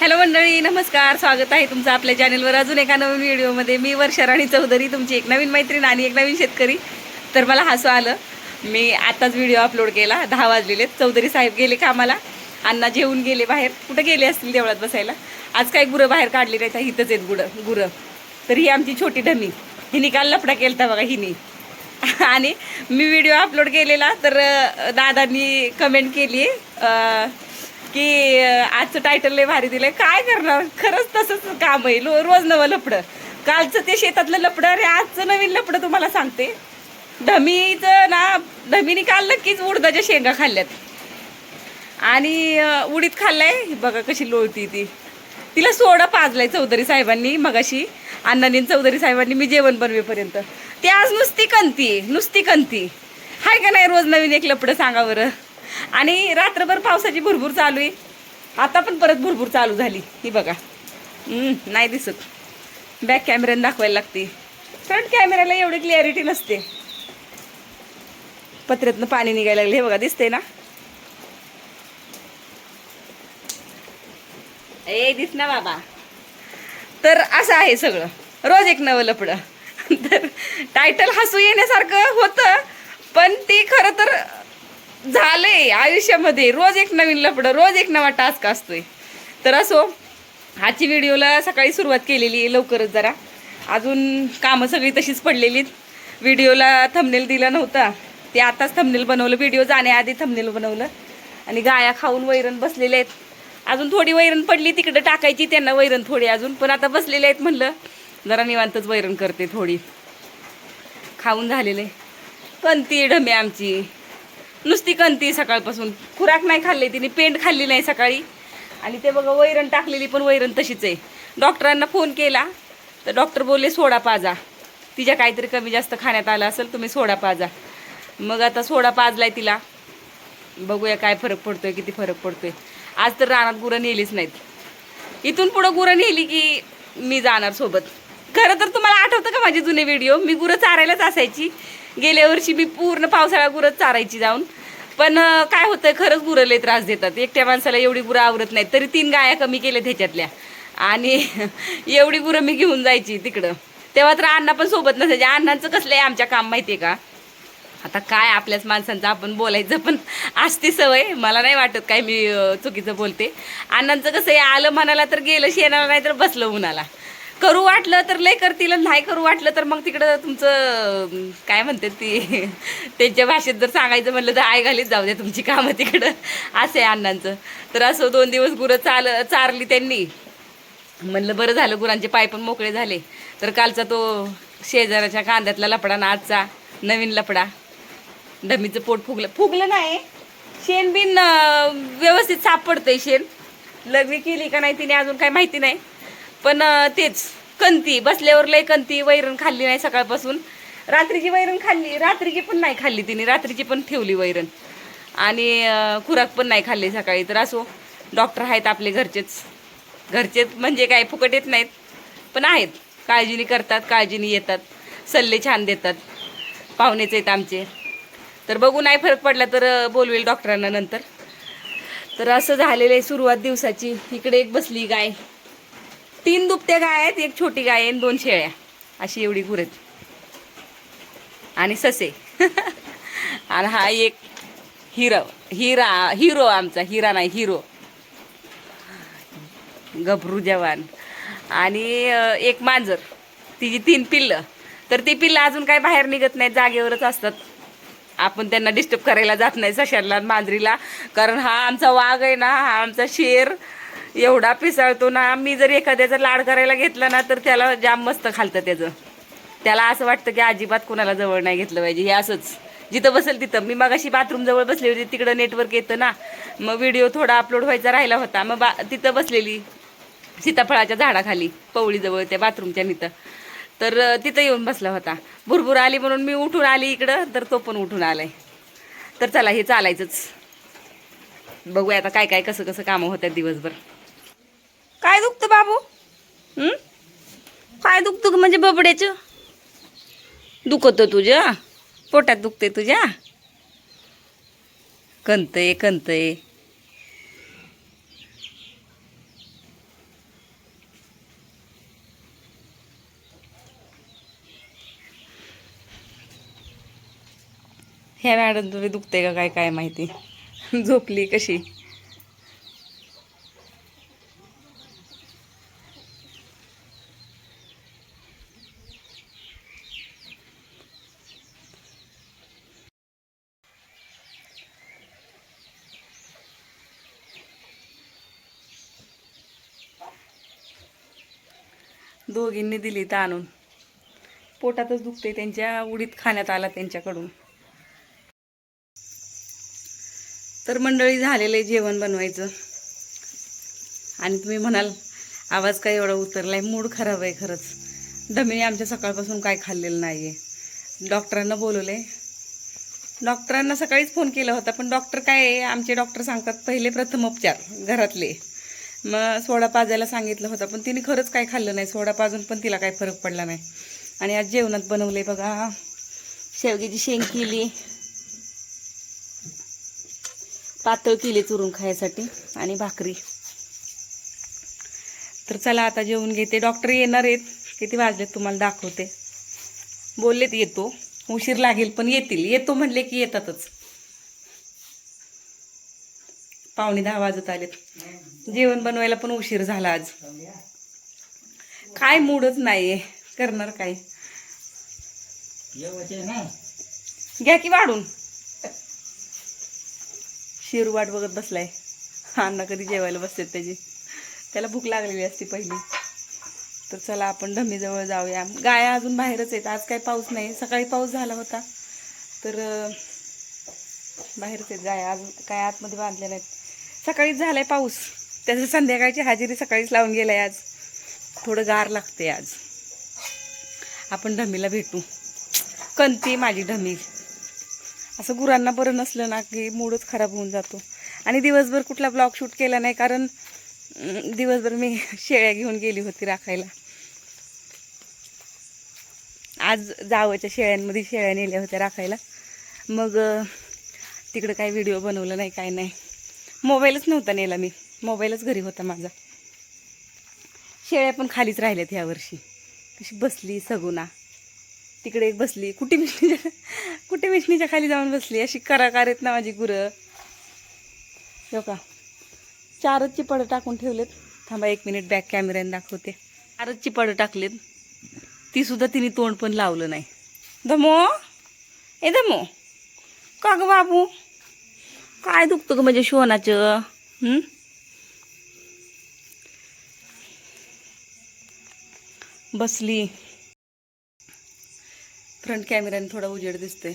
Hello मंडळी नमस्कार. स्वागत आहे तुमचं आपल्या चॅनलवर अजून एका नवीन व्हिडिओमध्ये मी वर्षा राणी चौधरी तुमची एक नवीन मैत्रीण आणि एक नवीन शेतकरी. तर मला हसू आलं. मी आताच व्हिडिओ अपलोड केला. दहा वाजलेले चौधरी साहेब गेले कामाला. अण्णा जेवून गेले बाहेर. कुठं गेले असतील देवळात बसायला? आज काही गुरं बाहेर काढली नाही इथंच आहेत गुरं गुरं. तर ही आमची छोटी ढमी हिने काल लफडा केलता बघा हिने. आणि मी व्हिडिओ अपलोड केलेला. तर दादांनी कमेंट केली. आहे की आजचं टायटल लय भारी दिलंय. काय करणार? खरंच तसंच काम आहे. लो- रोज नवं लपडं. कालचं ते शेतातलं लपडं अरे आजचं नवीन लपडं तुम्हाला सांगते. धमीचं ना धमीने काल नक्कीच उडदाच्या शेंगा खाल्ल्यात. आणि उडीत उडीद खाल्लाय. बघा कशी लोळती ती. तिला सोडा पाजलाय चौधरी साहेबांनी मगाशी. अण्णांनी चौधरी साहेबांनी मी जेवण बनवेपर्यंत. ती आज नुसती कणती नुसती कणती हाय का नाही रोज नवीन एक लपडं सांगा बरं? आणि रात्रभर पावसाची भुरभूर चालू आहे. आता पण परत भुरभूर चालू झाली. ही बघा. हम्म, नाही दिसत. बॅक कॅमेऱ्याने दाखवायला लागते. फ्रंट कॅमेऱ्याला एवढी क्लिअरिटी नसते. पत्र्यातनं पाणी निघायला लागले हे बघा दिसते ना? ए दिस ना बाबा. तर असं आहे सगळं. रोज एक नवं लपडं तर टायटल हसू येण्यासारखं होतं पण ती खरं तर झालंय आयुष्यामध्ये. रोज एक नवीन लफडं रोज एक नवा टास्क असतोय. तर असो आजची व्हिडिओला सकाळी सुरुवात केलेली आहे लवकरच जरा. अजून कामं सगळी तशीच पडलेली व्हिडिओला थंबनेल दिला नव्हता. ते आताच थंबनेल बनवलं. व्हिडिओ जाण्याआधी थंबनेल बनवलं. आणि गाया खाऊन वैरण बसलेले आहेत. अजून थोडी वैरण पडली तिकडं टाकायची त्यांना वैरण थोडी अजून. पण आता बसलेले आहेत म्हणलं जरा निवांतच वैरण करते थोडी. खाऊन झालेले. ती ढमे आमची. नुसती कणती सकाळपासून. खुराक नाही खाल्ली तिने पेंट खाल्ली नाही सकाळी. आणि ते बघा वैरण टाकलेली पण वैरण तशीच आहे. डॉक्टरांना फोन केला तर डॉक्टर बोलले सोडा पाजा. तिच्या काहीतरी कमी जास्त खाण्यात आलं असेल तुम्ही सोडा पाजा. मग आता सोडा पाजलाय तिला. बघूया काय फरक पडतोय किती फरक पडतोय. आज तर रानात गुरं नेलीच नाहीत. इथून पुढं गुरं नेली की मी जाणार सोबत. खरं तर तुम्हाला आठवतं का माझे जुने व्हिडिओ? मी गुरं चारायलाच असायची. गेल्या वर्षी मी पूर्ण पावसाळा गुरं चारायची जाऊन. पण काय होतं खरंच गुरं लय त्रास देतात. एकट्या माणसाला एवढी गुरं आवरत नाही तरी तीन गाया कमी केल्या त्याच्यातल्या आणि एवढी गुरं मी घेऊन जायची तिकडं. तेव्हा तर अण्णा पण सोबत नसायचे. अण्णांचं कसलं आहे आमच्या काम माहिती आहे का? आता काय आपल्याच माणसांचं आपण बोलायचं पण असते सवय. मला नाही वाटत काय मी चुकीचं बोलते. अण्णांचं कसं आहे आलं म्हणाला तर गेलं शेणाला नाही तर बसलं उन्हाला. करू वाटलं तर लय करतील नाही करू वाटलं तर मग तिकडं तुमचं काय म्हणतात ती त्यांच्या भाषेत जर सांगायचं म्हणलं तर आय घालीत जाऊ द्या तुमची कामं तिकडं. असं आहे अण्णांचं. तर असं दोन दिवस गुरं चाल चारली त्यांनी. म्हणलं बरं झालं गुरांचे पाय पण मोकळे झाले. तर कालचा तो शेजाराच्या कांद्यातला लपडा ना आजचा नवीन लपडा डमीचं पोट फुगलं फुगलं नाही. शेण बिन व्यवस्थित सापडतंय शेण. लग्न केली का नाही तिने अजून काही माहिती नाही. पण तेच कंती बसल्यावर लय कंती वैरण खाल्ली नाही सकाळपासून. रात्रीची वैरण खाल्ली रात्रीची पण नाही खाल्ली तिने रात्रीची पण ठेवली वैरण. आणि खुराक पण नाही खाल्ली सकाळी तर असो डॉक्टर आहेत आपले घरचेच. घरचेच म्हणजे काय फुकट येत नाहीत पण आहेत. काळजीने करतात काळजीने येतात सल्ले छान देतात. पाहुणेच आहेत आमचे. तर बघू नाही फरक पडला तर बोलवेल डॉक्टरांना नंतर. तर असं झालेलं आहे सुरुवात दिवसाची. इकडे एक बसली गाय. तीन दुपट्या गाय आहेत एक छोटी गाय आहे दोन शेळ्या. अशी एवढी गुरत आणि ससे. आणि हा एक हिरो हिरा हिरो आमचा हिरा नाही हिरो. गभरू जवान. आणि एक मांजर. तिची तीन पिल्लं. तर ती पिल्लं अजून काय बाहेर निघत नाहीत जागेवरच असतात. आपण त्यांना डिस्टर्ब करायला जात नाही सशाला मांजरीला. कारण हा आमचा वाघ आहे ना हा आमचा शेर. एवढा पिसाळतो ना मी जर एखाद्याचा लाड करायला घेतला ना तर त्याला जाम मस्त खालतं त्याचं. त्याला असं वाटतं की अजिबात कोणाला जवळ नाही घेतलं पाहिजे हे असंच. जिथं बसेल तिथं. मी मगाशी बाथरूम जवळ बसली होती तिकडं नेटवर्क येतं ना. मग व्हिडिओ थोडा अपलोड व्हायचा राहिला होता. मग बा तिथं बसलेली सीताफळाच्या झाडाखाली पवळीजवळ त्या बाथरूमच्या निथं. तर तिथं येऊन बसला होता. भुरभुर आली म्हणून मी उठून आली इकडं तर तो पण उठून आलाय. तर चला हे चालायचंच. बघूया आता काय काय कसं कसं कामं होतात दिवसभर. काय दुखतं बाबू? काय दुखतं म्हणजे बबड्याचं? दुखत तुझ्या? पोटात दुखते तुझ्या? कणतंय कणतंय ह्या मॅडम तुम्ही दुखते का? काय काय माहिती? झोपली कशी? दोघींनी दिली तर आणून. पोटातच दुखते त्यांच्या उडीत खाण्यात आला त्यांच्याकडून. तर मंडळी झालेलं आहे जेवण बनवायचं. आणि तुम्ही म्हणाल आवाज काय एवढा उतरला आहे मूड खराब आहे खरंच. दमिनी आमच्या सकाळपासून काय खाल्लेलं नाही आहे डॉक्टरांना बोलवलं आहे डॉक्टरांना सकाळीच फोन केला होता पण डॉक्टर काय आहे? आमचे डॉक्टर सांगतात पहिले प्रथम उपचार घरातले. मग सोडा पाजायला सांगितलं होतं पण तिने खरंच काय खाल्लं नाही. सोडा पाजून पण तिला काही फरक पडला नाही. आणि आज जेवणात बनवले बघा. शेवग्याची शेंग केली. पातळ केली चुरून खायसाठी. आणि भाकरी. तर चला आता जेवून घेते. डॉक्टर येणार आहेत. किती वाजलेत तुम्हाला दाखवते. बोललेत येतो. उशीर लागेल पण येतील. येतो म्हणले की येतातच. पावणे दहा वाजत आलेत. जेवण बनवायला पण उशीर झाला आज. काय मूडच नाहीये. करणार काय? घ्या की वाढून. शिरू वाट बघत बसलाय. अण्णा कधी जेवायला बसतात त्याची. त्याला भूक लागलेली असते पहिली. तर चला आपण धमीजवळ जाऊया. गाया अजून बाहेरच आहेत. आज काही पाऊस नाही. सकाळी पाऊस झाला होता. तर बाहेरच आहेत गाया. अजून काय आतमध्ये बांधल्या नाहीत सकाळीच झालाय पाऊस. त्याचं संध्याकाळची हजेरी सकाळीच लावून गेलाय आज. थोडं गार लागते आज. आपण ढमीला भेटू. कंती माझी ढमी. असं गुरांना बरं नसलं ना की मूडच खराब होऊन जातो. आणि दिवसभर कुठला ब्लॉग शूट केला नाही कारण दिवसभर मी शेळ्या घेऊन गेली होती राखायला. आज जावच्या शेळ्यांमध्ये शेळ्या नेल्या होत्या राखायला. मग तिकडं काही व्हिडिओ बनवलं नाही काय नाही. मोबाईलच नव्हता नेला मी. मोबाईलच घरी होता माझा. शेळ्या पण खालीच राहिल्यात ह्या वर्षी. कशी बसली सगुना. तिकडे एक बसली. कुठे मिशनीच्या कुठे मिशनीच्या खाली जाऊन बसली? अशी कराकार आहेत ना माझी गुरं. हो का? चारच चिपडं टाकून ठेवलेत. थांबा एक मिनिट बॅक कॅमेऱ्याने दाखवते. चारच चिपडं टाकलेत. ती सुद्धा तिने तोंड पण लावलं नाही. दमो ए दमो का ग बाबू? काय दुखतं ग म्हणजे शोनाचं हं? बसली. फ्रंट कॅमेऱ्याने थोडा उजेड दिसते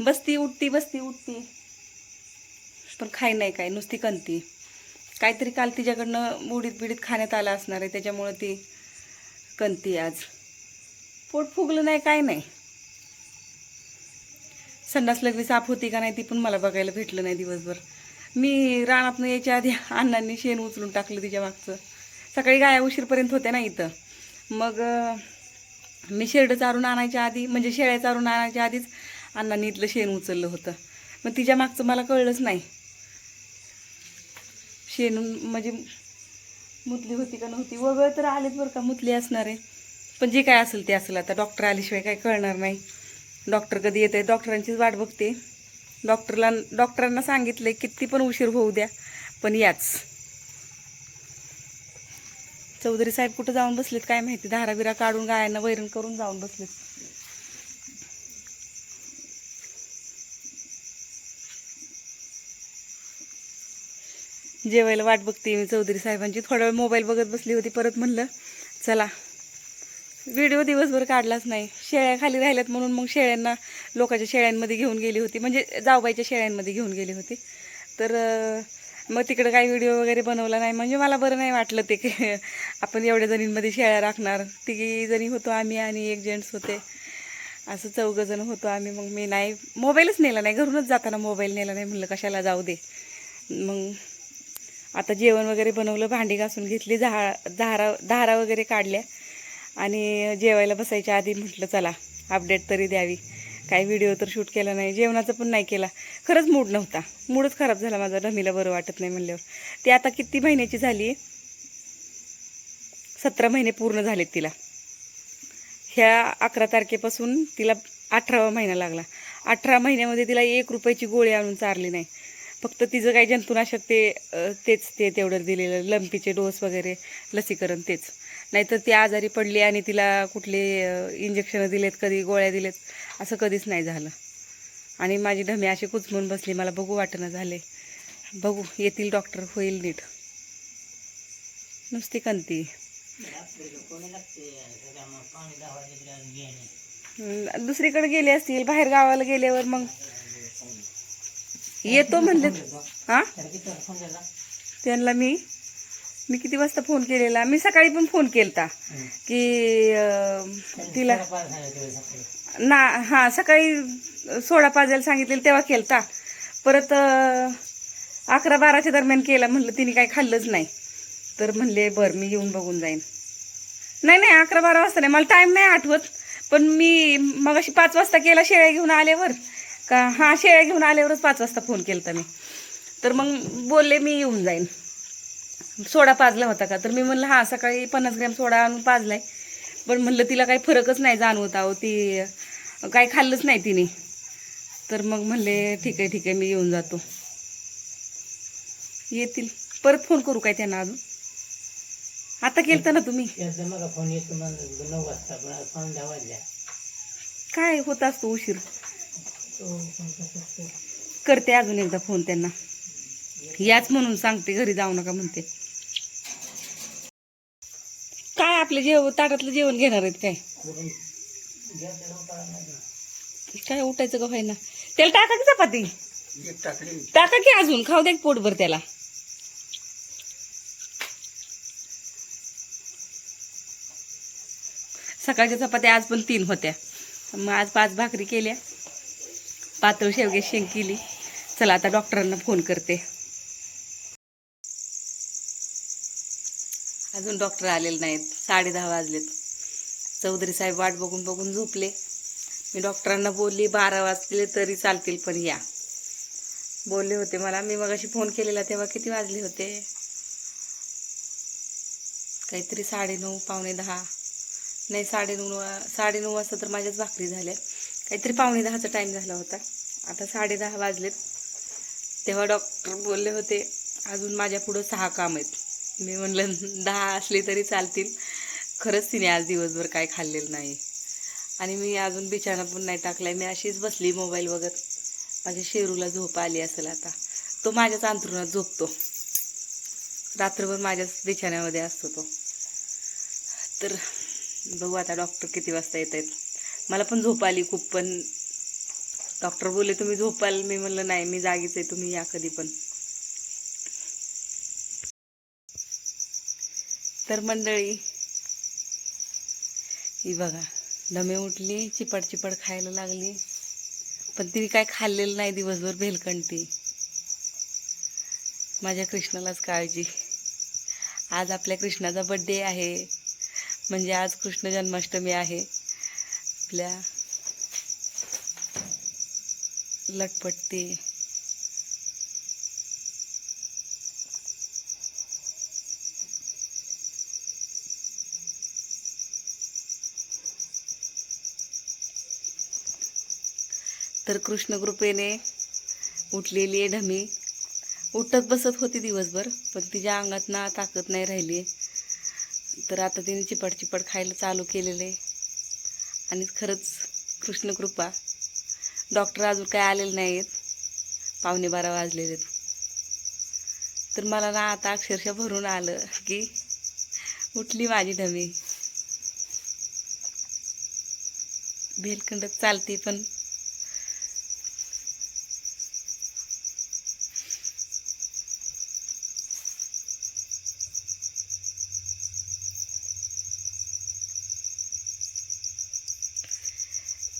बसती उठती बसती उठती. पण खाई नाही काय नुसती कंती. काहीतरी काल तिच्याकडनं बुडीत बिडीत खाण्यात आलं असणार आहे त्याच्यामुळं ती कंती आज. पोट फुगलं नाही काय नाही. संडास लग्नी साफ होती का नाही ती पण मला बघायला भेटलं नाही दिवसभर. मी रानातनं यायच्या आधी अण्णांनी शेण उचलून टाकलं तिच्या मागचं. सकाळी गाया उशीरपर्यंत होत्या ना इथं. मग मी शेरडं चारून आणायच्या आधी म्हणजे शेळ्या चारून आणायच्या आधीच अण्णांनी इथलं शेण उचललं होतं. मग तिच्या मागचं मला कळलंच नाही. शेण म्हणजे मुतली होती का नव्हती? वगळ तर आलेच बरं का मुतली असणार. आहे पण जे काय असेल ते असेल आता. डॉक्टर आल्याशिवाय काही कळणार नाही. डॉक्टर कधी येत आहे डॉक्टरांचीच वाट बघते. डॉक्टरला डॉक्टरांना सांगितले किती पण उशीर होऊ द्या पण याच. चौधरी साहेब कुठं जाऊन बसलेत काय माहिती? धाराविरा काढून गायांना वैरण करून जाऊन बसलेत. जेवायला वाट बघते मी चौधरी साहेबांची. थोडा वेळ मोबाईल बघत बसली होती परत म्हणलं चला. व्हिडिओ दिवसभर काढलाच नाही. शेळ्या खाली राहिल्यात म्हणून मग शेळ्यांना लोकांच्या शेळ्यांमध्ये घेऊन गेली होती. म्हणजे जाऊबाईच्या शेळ्यांमध्ये घेऊन गेली होती. तर मग तिकडं काही व्हिडिओ वगैरे बनवला नाही. म्हणजे मला बरं नाही वाटलं ते की आपण एवढ्या जणींमध्ये शेळ्या राखणार. तिघी जणी होतो आम्ही आणि एक जेंट्स होते. असं चौघं जण होतो आम्ही. मग मी नाही. मोबाईलच नेला नाही. घरूनच जाताना मोबाईल नेला नाही. म्हणलं कशाला जाऊ दे. मग आता जेवण वगैरे बनवलं. भांडी घासून घेतली. झा धारा धारा वगैरे काढल्या. आणि जेवायला बसायच्या आधी म्हटलं चला अपडेट तरी द्यावी. काही व्हिडिओ तर शूट केला नाही जेवणाचं पण नाही केला. खरंच मूड नव्हता. मूडच खराब झाला माझा ढमीला बरं वाटत नाही म्हणल्यावर. ती आता किती महिन्याची झाली सतरा महिने पूर्ण झालेत तिला. ह्या अकरा तारखेपासून तिला अठरावा महिना लागला. अठरा महिन्यामध्ये तिला एक रुपयाची गोळी आणून चारली नाही. फक्त तिचं काही जंतुनाशक ते तेच ते तेवढं दिलेलं लंपीचे डोस वगैरे लसीकरण तेच. नाहीतर ती आजारी पडली आणि तिला कुठले इंजेक्शनं दिलेत कधी गोळ्या दिलेत असं कधीच नाही झालं. आणि माझी ढमी अशी कुचमून बसली मला बघू वाटणं झाले बघू येतील डॉक्टर होईल नीट. नुसती कंती. दुसरीकडे गेले असतील बाहेर गावाला गेल्यावर मग. येतो म्हणले हा? त्यांना मी मी किती वाजता फोन केलेला? मी सकाळी पण फोन केलता. की तिला ना हा सकाळी सोळा पाजायला सांगितलेलं तेव्हा केलता. परत अकरा बाराच्या दरम्यान केला. म्हणलं तिने काही खाल्लंच नाही. तर म्हणले बरं मी येऊन बघून जाईन. नाही नाही अकरा बारा वाजता नाही. मला टाईम नाही आठवत. पण मी मग अशी पाच वाजता केला शेळ्या घेऊन आल्यावर. का हां शेळ्या घेऊन आल्यावरच पाच वाजता फोन केला मी. तर मग बोलले मी येऊन जाईन. सोडा पाजला होता का? तर मी म्हणलं हां सकाळी पन्नास ग्रॅम सोडा आणून पाजलाय. पण म्हणलं तिला काही फरकच नाही जाणवत अहो ती काही खाल्लंच नाही तिने. तर मग म्हणले ठीक आहे ठीक आहे मी येऊन जातो. येतील. परत फोन करू काय त्यांना अजून? आता केलता ना तुम्ही? फोन येतो नऊ वाजता पण काय होत असतो उशीर? करते अजून एकदा फोन त्यांना. याच म्हणून सांगते घरी जाऊ नका म्हणते. काय आपलं जेव ताटातलं जेवण घेणार आहेत काय? काय उठायचं का ना त्याला टाका की चपाती? टाका की अजून. खाऊ द्या की पोटभर त्याला. सकाळच्या चपात्या आज पण तीन होत्या. मग आज पाच भाकरी केल्या. पातळ शेवगे शेंग केली. चला आता डॉक्टरांना फोन करते. अजून डॉक्टर आलेले नाहीत. साडे दहा वाजलेत. चौधरी साहेब वाट बघून बघून झोपले. मी डॉक्टरांना बोलली बारा वाजले तरी चालतील पण या. बोलले होते मला मी मगाशी फोन केलेला तेव्हा किती वाजले होते? काहीतरी साडेनऊ पावणे दहा. नाही साडेनऊ वा- साडेनऊ वाजता तर माझ्याच भाकरी झाल्या. काहीतरी पावणे दहाचा टाईम झाला होता. आता साडे दहा वाजलेत. तेव्हा डॉक्टर बोलले होते अजून माझ्या पुढं सहा काम आहेत. मी म्हणलं दहा असले तरी चालतील. खरंच तिने आज दिवसभर काय खाल्लेलं नाही. आणि मी अजून बिछाणा पण नाही टाकला मी अशीच बसली मोबाईल बघत. माझ्या शेरूला झोप आली असेल आता. तो माझ्याच अंथरुणात झोपतो. रात्रभर माझ्याच बिछाण्यामध्ये असतो तो. तर बघू आता डॉक्टर किती वाजता येत आहेत. मला पण झोप आली खूप पण डॉक्टर बोलले तुम्ही झोपाल. मी म्हणलं नाही मी जागीच आहे. तुम्ही या कधी पण. तर मंडळी ही बघा. दमे उठली चिपड चिपड खायला लागली. पण तिने काय खाल्लेलं नाही दिवसभर भेलकंटी. माझ्या कृष्णालाच काळजी. आज आपल्या कृष्णाचा बड्डे आहे. म्हणजे आज कृष्ण जन्माष्टमी आहे. आपल्या लटपटते. तर कृष्णकृपेने उठलेली आहे ढमी. उठत बसत होती दिवसभर पण तिच्या अंगात ना ताकद नाही राहिली. तर आता तिने चिपट चिपट खायला चालू केलेलं. आहे आणि खरंच कृष्णकृपा डॉक्टर अजून काय आलेले नाही आहेत पावणे बारा वाजलेले आहेत तर मला ना आता अक्षरशः भरून आलं की उठली माझी ढमी. भेलखंडत चालते पण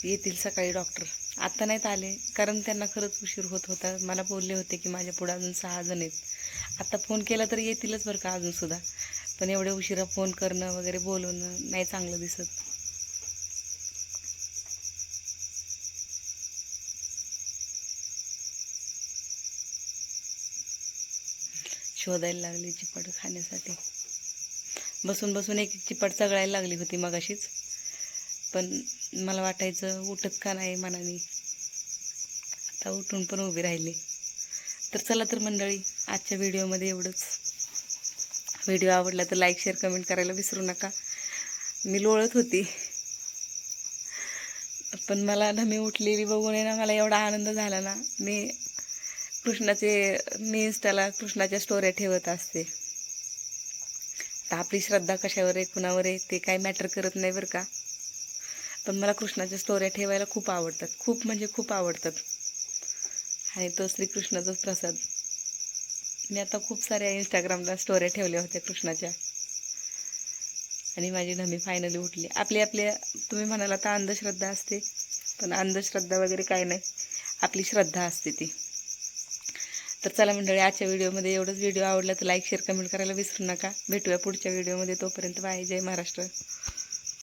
येतील सकाळी डॉक्टर आता नाहीत आले कारण त्यांना खरंच उशीर होत होता. मला बोलले होते की माझ्या पुढं अजून सहा जण आहेत. आता फोन केला तर येतीलच बरं का अजून सुद्धा. पण एवढ्या उशिरा फोन करणं वगैरे बोलवणं नाही चांगलं दिसत. शोधायला लागली चिपट खाण्यासाठी. बसून बसून एक एक चिपट चगळायला लागली होती मगाशीच. पण मला वाटायचं उठत का नाही मनाने. आता उठून पण उभी राहिली. तर चला तर मंडळी आजच्या व्हिडिओमध्ये एवढंच. व्हिडिओ आवडला तर लाईक शेअर कमेंट करायला विसरू नका. मी लोळत होती. पण मला ना मी उठलेली बघून आहे ना मला एवढा आनंद झाला ना मी कृष्णाचे मी इंस्टाला कृष्णाच्या स्टोऱ्या ठेवत असते. तर आपली श्रद्धा कशावर आहे कुणावर आहे ते काय मॅटर करत नाही बरं का. पण मला कृष्णाच्या स्टोऱ्या ठेवायला खूप आवडतात. खूप म्हणजे खूप आवडतात. आणि तो श्रीकृष्णाचाच प्रसाद. मी आता खूप साऱ्या इंस्टाग्रामला स्टोऱ्या ठेवल्या होत्या कृष्णाच्या. आणि माझी धमी फायनली उठली. आपली आपल्या तुम्ही म्हणाला तर अंधश्रद्धा असते पण अंधश्रद्धा वगैरे काय नाही. आपली श्रद्धा असते ती. तर चला मंडळी आजच्या व्हिडिओमध्ये एवढंच. व्हिडिओ आवडला तर लाईक शेअर कमेंट करायला विसरू नका. भेटूया पुढच्या व्हिडिओमध्ये. तोपर्यंत बाय. जय महाराष्ट्र.